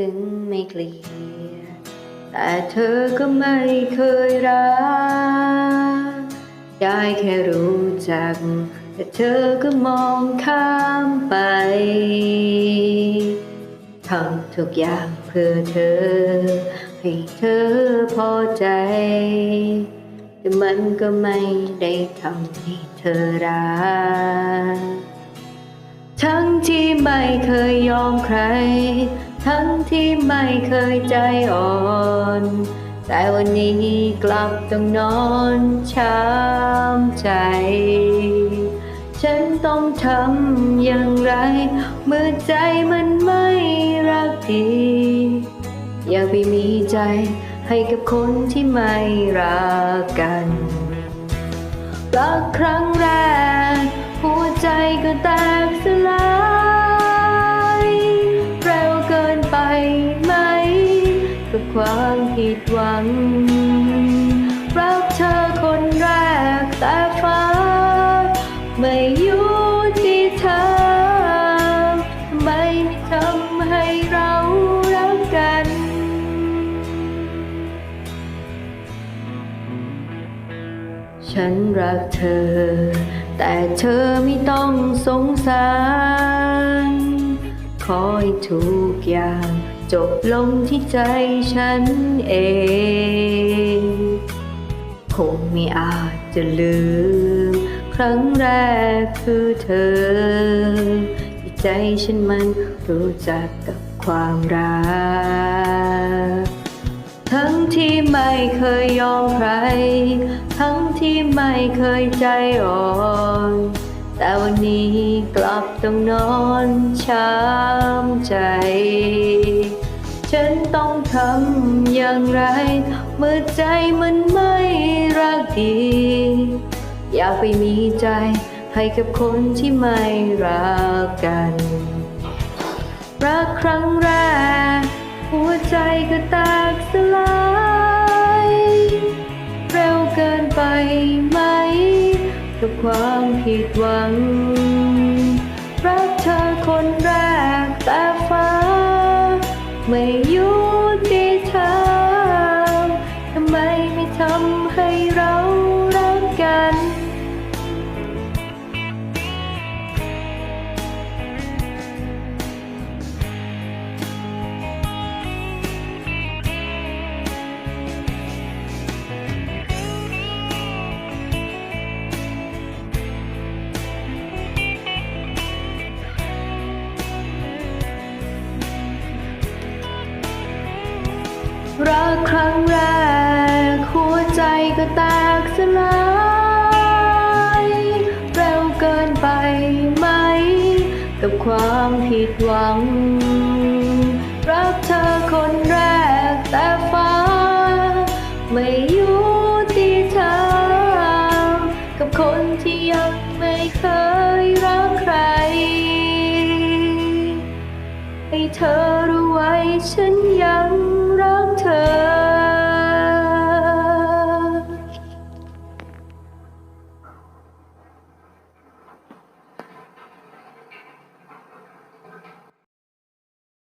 ถึงไม่เคลียร์แต่เธอก็ไม่เคยรัก ได้แค่รู้จัก แต่เธอก็มองข้ามไปทำทุกอย่างเพื่อเธอ ให้เธอพอใจ แต่มันก็ไม่ได้ทำให้เธอรัก ทั้งที่ไม่เคยยอมใคร ทั้งที่ไม่เคยใจอ่อน แต่วันนี้กลับต้องนอนช้ำใจ ฉันต้องทำอย่างไร เมื่อใจมันไม่รักดีอยากไปมีใจให้กับคนที่ไม่รักกันรักครั้งแรก หัวใจก็แตกส ดหวัง รักเธอคนแรกแต่ฟ้า ไม่อยู่ที่เธอไมไม่ทำให้เรารักกัน ฉันรักเธอ แต่เธอไม่ต้องสงสารขอให้ทุกอย่าง จบลงที่ใจฉันเอง คงไม่อาจจะลืม ครั้งแรกคือเธอ ที่ใจฉันมันรู้จักกับความรัก ทั้งที่ไม่เคยยอมใคร ทั้งที่ไม่เคยใจอ่อนแต่วันนี้กลับต้องนอนช้ำใจ ฉันต้องทำอย่างไร เมื่อใจมันไม่รักดี อยากไปมีใจให้กับคนที่ไม่รักกัน รักครั้งแรก หัวใจก็แตกสลายเร็วเกินไปไหม กับความผิดหวัง รักเธอคนแรกแต่ฟ้า ไม่ ไม่ทำให้เรารักกัน รักคร กับความผิดหวัง รักเธอคนแรกแต่ฟ้า ไม่อยู่ที่เธอ กับคนที่ยังไม่เคยรักใคร ให้เธอรู้ไว้ฉันยัง